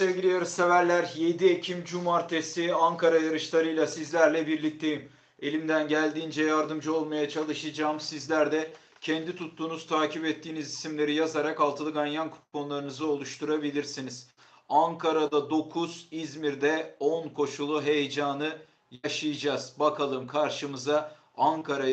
sevgili yarışseverler. 7 Ekim Cumartesi Ankara yarışlarıyla sizlerle birlikteyim. Elimden geldiğince yardımcı olmaya çalışacağım. Sizler de kendi tuttuğunuz, takip ettiğiniz isimleri yazarak altılı ganyan kuponlarınızı oluşturabilirsiniz. Ankara'da 9, İzmir'de 10 koşulu heyecanı yaşayacağız. Bakalım karşımıza Ankara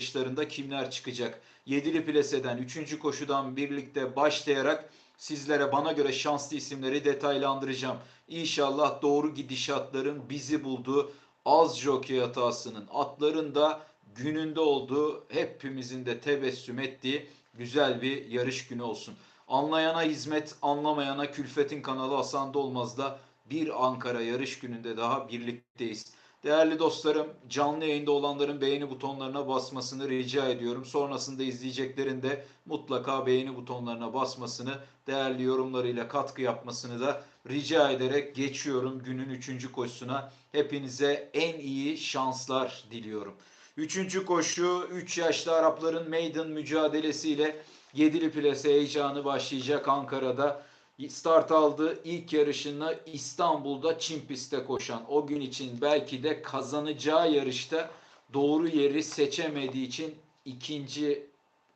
yarışlarında kimler çıkacak? Yedili plaseden 3. koşudan birlikte başlayarak sizlere bana göre şanslı isimleri detaylandıracağım. İnşallah doğru gidişatların bizi bulduğu az jockey hatasının atların da gününde olduğu hepimizin de tebessüm ettiği güzel bir yarış günü olsun. Anlayana hizmet, anlamayana külfetin kanalı Hasan Dolmaz'da bir Ankara yarış gününde daha birlikteyiz. Değerli dostlarım, canlı yayında olanların beğeni butonlarına basmasını rica ediyorum. Sonrasında izleyeceklerin de mutlaka beğeni butonlarına basmasını, değerli yorumlarıyla katkı yapmasını da rica ederek geçiyorum günün 3. koşusuna. Hepinize en iyi şanslar diliyorum. Üçüncü koşu 3 yaşlı Arapların maiden mücadelesiyle Yedili plase heyecanı başlayacak Ankara'da. Start aldı ilk yarışını İstanbul'da Çin pistte koşan o gün için belki de kazanacağı yarışta doğru yeri seçemediği için ikinci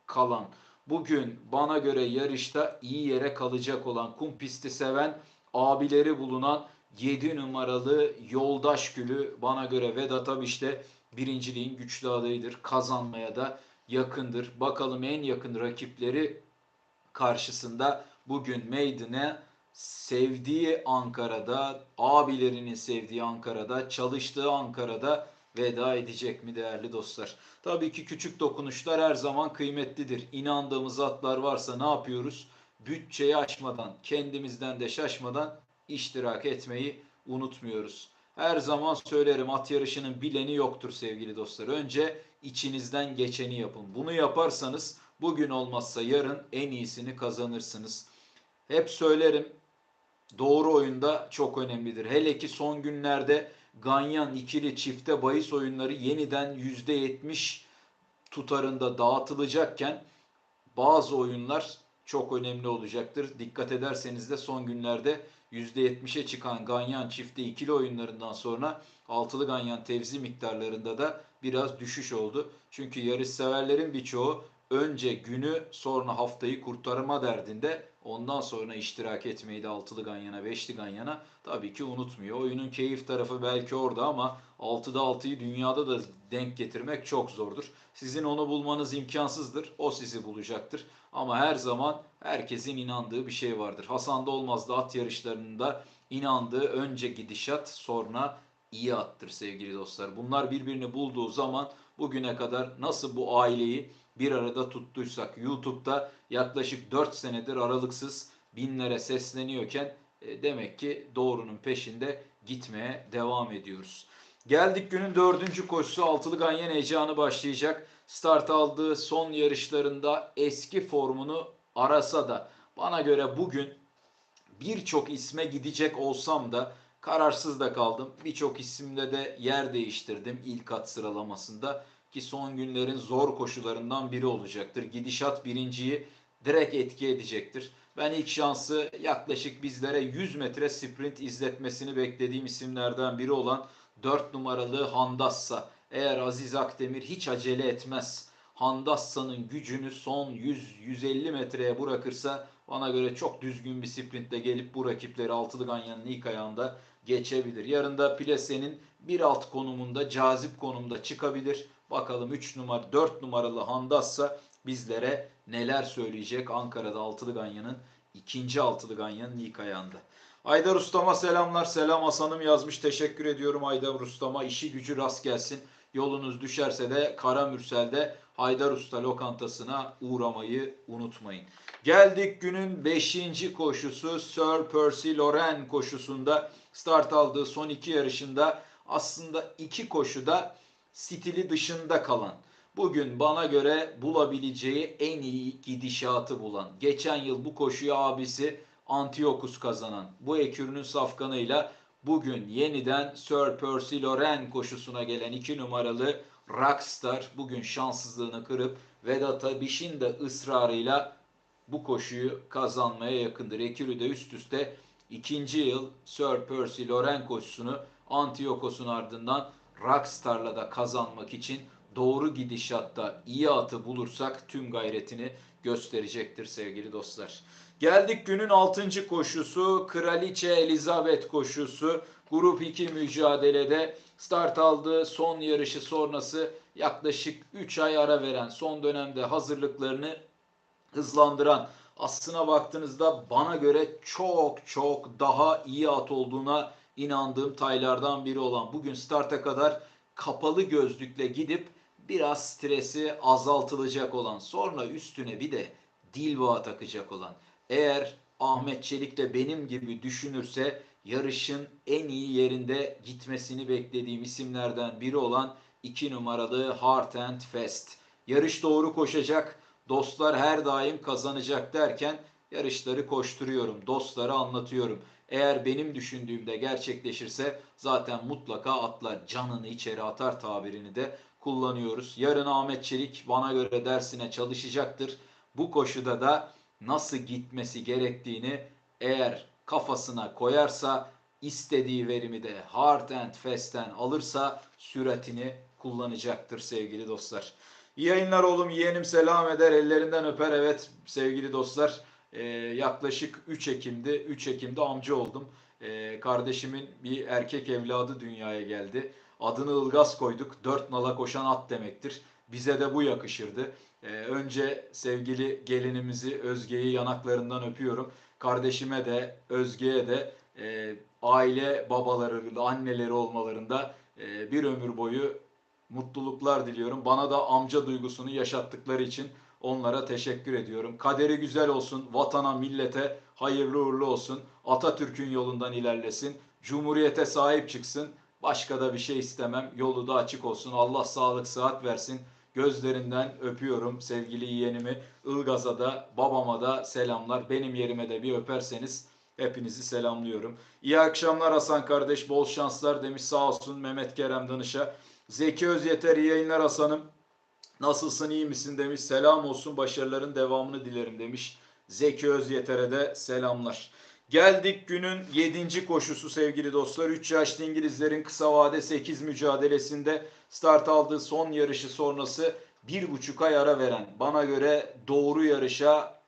kalan. Bugün bana göre yarışta iyi yere kalacak olan kum pisti seven abileri bulunan 7 numaralı Yoldaş Gülü bana göre Vedat Abiş'te birinciliğin güçlü adayıdır. Kazanmaya da yakındır. Bakalım en yakın rakipleri karşısında bugün Maiden'e sevdiği Ankara'da, abilerinin sevdiği Ankara'da, çalıştığı Ankara'da veda edecek mi değerli dostlar? Tabii ki küçük dokunuşlar her zaman kıymetlidir. İnandığımız atlar varsa ne yapıyoruz? Bütçeyi açmadan, kendimizden de şaşmadan iştirak etmeyi unutmuyoruz. Her zaman söylerim at yarışının bileni yoktur sevgili dostlar. Önce içinizden geçeni yapın. Bunu yaparsanız bugün olmazsa yarın en iyisini kazanırsınız. Hep söylerim doğru oyunda çok önemlidir. Hele ki son günlerde Ganyan ikili çifte bahis oyunları yeniden %70 tutarında dağıtılacakken bazı oyunlar çok önemli olacaktır. Dikkat ederseniz de son günlerde %70'e çıkan ganyan çifte ikili oyunlarından sonra altılı ganyan tevzi miktarlarında da biraz düşüş oldu. Çünkü yarış severlerin birçoğu önce günü sonra haftayı kurtarma derdinde ondan sonra iştirak etmeyi de altılı ganyana beşli ganyana tabii ki unutmuyor. Oyunun keyif tarafı belki orada ama 6'da 6'yı dünyada da denk getirmek çok zordur. Sizin onu bulmanız imkansızdır. O sizi bulacaktır. Ama her zaman herkesin inandığı bir şey vardır. Hasan da olmazdı at yarışlarında inandığı önce gidişat sonra iyi attır sevgili dostlar. Bunlar birbirini bulduğu zaman bugüne kadar nasıl bu aileyi bir arada tuttuysak YouTube'da yaklaşık 4 senedir aralıksız binlere sesleniyorken e, demek ki doğrunun peşinde gitmeye devam ediyoruz. Geldik günün dördüncü koşusu altılı ganyan heyecanı başlayacak. Start aldığı son yarışlarında eski formunu arasa da bana göre bugün birçok isme gidecek olsam da kararsız da kaldım. Birçok isimle de yer değiştirdim ilk at sıralamasında ki son günlerin zor koşularından biri olacaktır. Gidişat birinciyi direkt etki edecektir. Ben ilk şansı yaklaşık bizlere 100 metre sprint izletmesini beklediğim isimlerden biri olan 4 numaralı Handassa. Eğer Aziz Akdemir hiç acele etmez. Handassa'nın gücünü son 100-150 metreye bırakırsa bana göre çok düzgün bir sprintle gelip bu rakipleri altılı ganyanın ilk ayağında geçebilir. Yarın da Plase'nin bir alt konumunda cazip konumda çıkabilir. Bakalım 3 numara 4 numaralı Handassa bizlere neler söyleyecek Ankara'da altılı ganyanın ikinci altılı ganyanın ilk ayağında. Aydar Ustama selamlar. Selam Hasan'ım yazmış. Teşekkür ediyorum Aydar Ustama. İşi gücü rast gelsin. Yolunuz düşerse de Karamürsel'de Haydar Usta lokantasına uğramayı unutmayın. Geldik günün 5. koşusu Sir Percy Loren koşusunda start aldığı son iki yarışında aslında iki koşuda stili dışında kalan bugün bana göre bulabileceği en iyi gidişatı bulan geçen yıl bu koşuyu abisi Antiochus kazanan bu ekürünün safkanıyla bugün yeniden Sir Percy Loren koşusuna gelen 2 numaralı Rockstar bugün şanssızlığını kırıp Vedat Abiş'in de ısrarıyla bu koşuyu kazanmaya yakındır. Ekürü de üst üste ikinci yıl Sir Percy Loren koşusunu Antiochos'un ardından Rockstar'la da kazanmak için doğru gidişatta iyi atı bulursak tüm gayretini gösterecektir sevgili dostlar. Geldik günün 6. koşusu Kraliçe Elizabeth koşusu. Grup 2 mücadelede start aldığı son yarışı sonrası yaklaşık 3 ay ara veren son dönemde hazırlıklarını hızlandıran aslına baktığınızda bana göre çok çok daha iyi at olduğuna inandığım taylardan biri olan bugün starta kadar kapalı gözlükle gidip biraz stresi azaltılacak olan sonra üstüne bir de Dilba takacak olan eğer Ahmet Çelik de benim gibi düşünürse yarışın en iyi yerinde gitmesini beklediğim isimlerden biri olan 2 numaralı Heart and Fest. Yarış doğru koşacak. Dostlar her daim kazanacak derken yarışları koşturuyorum. Dostlara anlatıyorum. Eğer benim düşündüğümde gerçekleşirse zaten mutlaka atlar canını içeri atar tabirini de kullanıyoruz. Yarın Ahmet Çelik bana göre dersine çalışacaktır. Bu koşuda da nasıl gitmesi gerektiğini eğer kafasına koyarsa istediği verimi de hard and fast'ten alırsa süratini kullanacaktır sevgili dostlar. İyi yayınlar oğlum yeğenim selam eder ellerinden öper evet sevgili dostlar ee, yaklaşık 3 Ekim'de 3 Ekim'de amca oldum. Ee, kardeşimin bir erkek evladı dünyaya geldi. Adını Ilgaz koyduk. Dört nala koşan at demektir. Bize de bu yakışırdı. Ee, önce sevgili gelinimizi Özge'yi yanaklarından öpüyorum. Kardeşime de Özge'ye de e, aile babaları, anneleri olmalarında e, bir ömür boyu mutluluklar diliyorum. Bana da amca duygusunu yaşattıkları için onlara teşekkür ediyorum. Kaderi güzel olsun, vatana, millete hayırlı uğurlu olsun. Atatürk'ün yolundan ilerlesin. Cumhuriyete sahip çıksın. Başka da bir şey istemem. Yolu da açık olsun. Allah sağlık, sıhhat versin. Gözlerinden öpüyorum sevgili yeğenimi. Ilgaz'a da babama da selamlar. Benim yerime de bir öperseniz hepinizi selamlıyorum. İyi akşamlar Hasan kardeş. Bol şanslar demiş sağ olsun Mehmet Kerem Danış'a. Zeki Özyeter iyi yayınlar Hasan'ım. Nasılsın iyi misin demiş. Selam olsun başarıların devamını dilerim demiş. Zeki Özyeter'e de selamlar. Geldik günün 7. koşusu sevgili dostlar. 3 yaşlı İngilizlerin kısa vade 8 mücadelesinde start aldığı son yarışı sonrası bir buçuk ay ara veren bana göre doğru yarışa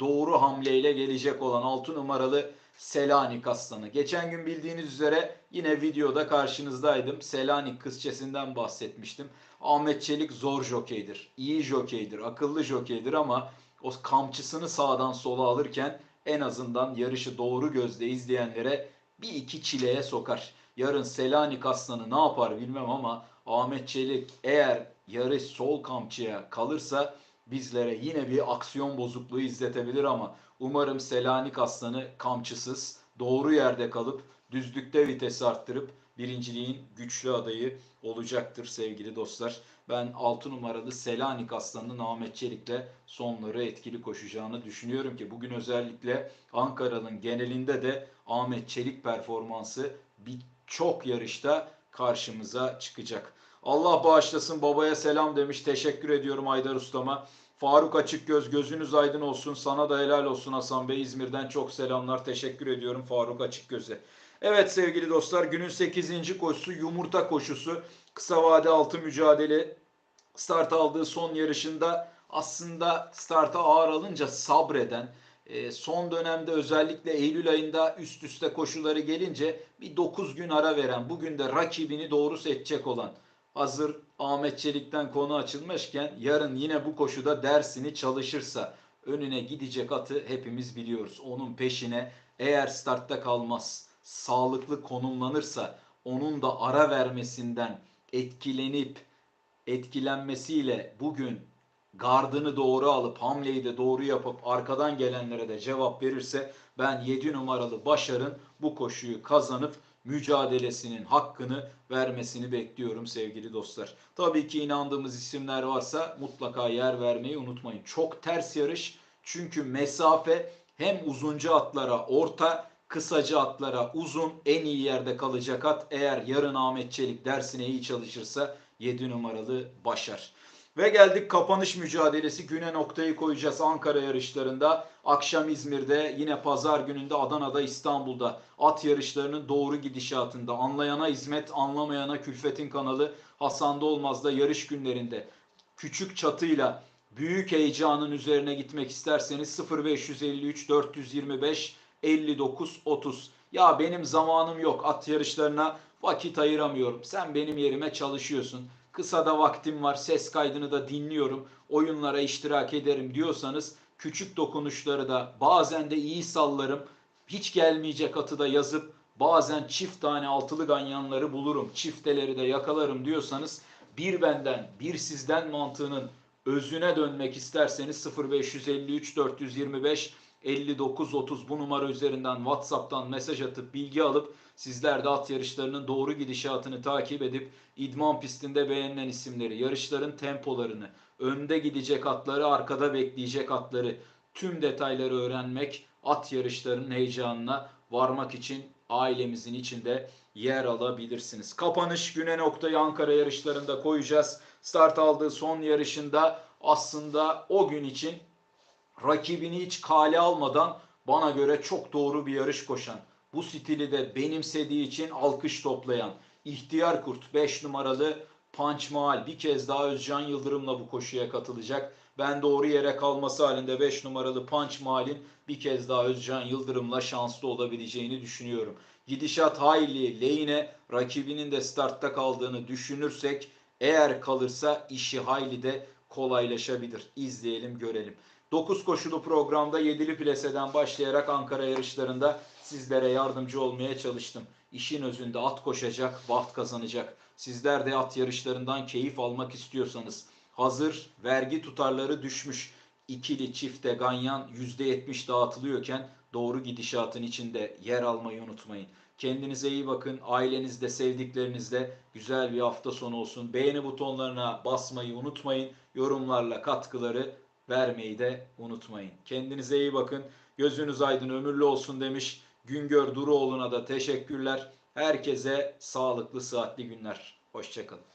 doğru hamleyle gelecek olan 6 numaralı Selanik aslanı. Geçen gün bildiğiniz üzere yine videoda karşınızdaydım. Selanik kızçesinden bahsetmiştim. Ahmet Çelik zor jokeydir. iyi jokeydir, akıllı jokeydir ama o kamçısını sağdan sola alırken en azından yarışı doğru gözle izleyenlere bir iki çileye sokar. Yarın Selanik aslanı ne yapar bilmem ama Ahmet Çelik eğer yarış sol kamçıya kalırsa bizlere yine bir aksiyon bozukluğu izletebilir ama umarım Selanik aslanı kamçısız doğru yerde kalıp düzlükte vitesi arttırıp birinciliğin güçlü adayı olacaktır sevgili dostlar. Ben 6 numaralı Selanik Aslanı'nın Ahmet Çelik'le sonları etkili koşacağını düşünüyorum ki bugün özellikle Ankara'nın genelinde de Ahmet Çelik performansı birçok yarışta karşımıza çıkacak. Allah bağışlasın babaya selam demiş. Teşekkür ediyorum Aydar Ustama. Faruk Açıkgöz gözünüz aydın olsun. Sana da helal olsun Hasan Bey. İzmir'den çok selamlar. Teşekkür ediyorum Faruk Açıkgöz'e. Evet sevgili dostlar günün 8. koşusu yumurta koşusu. Kısa vade altı mücadele start aldığı son yarışında aslında starta ağır alınca sabreden e, son dönemde özellikle Eylül ayında üst üste koşuları gelince bir 9 gün ara veren bugün de rakibini doğru seçecek olan hazır Ahmet Çelik'ten konu açılmışken yarın yine bu koşuda dersini çalışırsa önüne gidecek atı hepimiz biliyoruz. Onun peşine eğer startta kalmaz, sağlıklı konumlanırsa onun da ara vermesinden etkilenip etkilenmesiyle bugün gardını doğru alıp hamleyi de doğru yapıp arkadan gelenlere de cevap verirse ben 7 numaralı Başar'ın bu koşuyu kazanıp mücadelesinin hakkını vermesini bekliyorum sevgili dostlar. Tabii ki inandığımız isimler varsa mutlaka yer vermeyi unutmayın. Çok ters yarış çünkü mesafe hem uzuncu atlara orta kısaca atlara uzun en iyi yerde kalacak at eğer yarın Ahmet Çelik dersine iyi çalışırsa 7 numaralı başar. Ve geldik kapanış mücadelesi. Güne noktayı koyacağız Ankara yarışlarında. Akşam İzmir'de, yine pazar gününde Adana'da, İstanbul'da at yarışlarının doğru gidişatında. Anlayana hizmet, anlamayana külfetin kanalı Hasan'da Olmaz'da yarış günlerinde. Küçük çatıyla büyük heyecanın üzerine gitmek isterseniz 0553 425 59 30. Ya benim zamanım yok at yarışlarına vakit ayıramıyorum. Sen benim yerime çalışıyorsun. Kısa da vaktim var. Ses kaydını da dinliyorum. Oyunlara iştirak ederim diyorsanız küçük dokunuşları da bazen de iyi sallarım. Hiç gelmeyecek atı da yazıp bazen çift tane altılı ganyanları bulurum. Çifteleri de yakalarım diyorsanız bir benden bir sizden mantığının özüne dönmek isterseniz 0553 425 5930 bu numara üzerinden WhatsApp'tan mesaj atıp bilgi alıp sizler de at yarışlarının doğru gidişatını takip edip idman pistinde beğenilen isimleri, yarışların tempolarını, önde gidecek atları, arkada bekleyecek atları, tüm detayları öğrenmek, at yarışlarının heyecanına varmak için ailemizin içinde yer alabilirsiniz. Kapanış güne noktayı Ankara yarışlarında koyacağız. Start aldığı son yarışında aslında o gün için rakibini hiç kale almadan bana göre çok doğru bir yarış koşan, bu stili de benimsediği için alkış toplayan ihtiyar kurt 5 numaralı Punch Mahal bir kez daha Özcan Yıldırım'la bu koşuya katılacak. Ben doğru yere kalması halinde 5 numaralı Punch Mahal'in bir kez daha Özcan Yıldırım'la şanslı olabileceğini düşünüyorum. Gidişat hayli lehine rakibinin de startta kaldığını düşünürsek eğer kalırsa işi hayli de kolaylaşabilir. İzleyelim görelim. 9 koşulu programda 7'li plaseden başlayarak Ankara yarışlarında sizlere yardımcı olmaya çalıştım. İşin özünde at koşacak, baht kazanacak. Sizler de at yarışlarından keyif almak istiyorsanız hazır vergi tutarları düşmüş. İkili çifte ganyan %70 dağıtılıyorken doğru gidişatın içinde yer almayı unutmayın. Kendinize iyi bakın. Ailenizde, sevdiklerinizle güzel bir hafta sonu olsun. Beğeni butonlarına basmayı unutmayın. Yorumlarla katkıları vermeyi de unutmayın. Kendinize iyi bakın. Gözünüz aydın, ömürlü olsun demiş. Güngör Duruoğlu'na da teşekkürler. Herkese sağlıklı, sıhhatli günler. Hoşçakalın.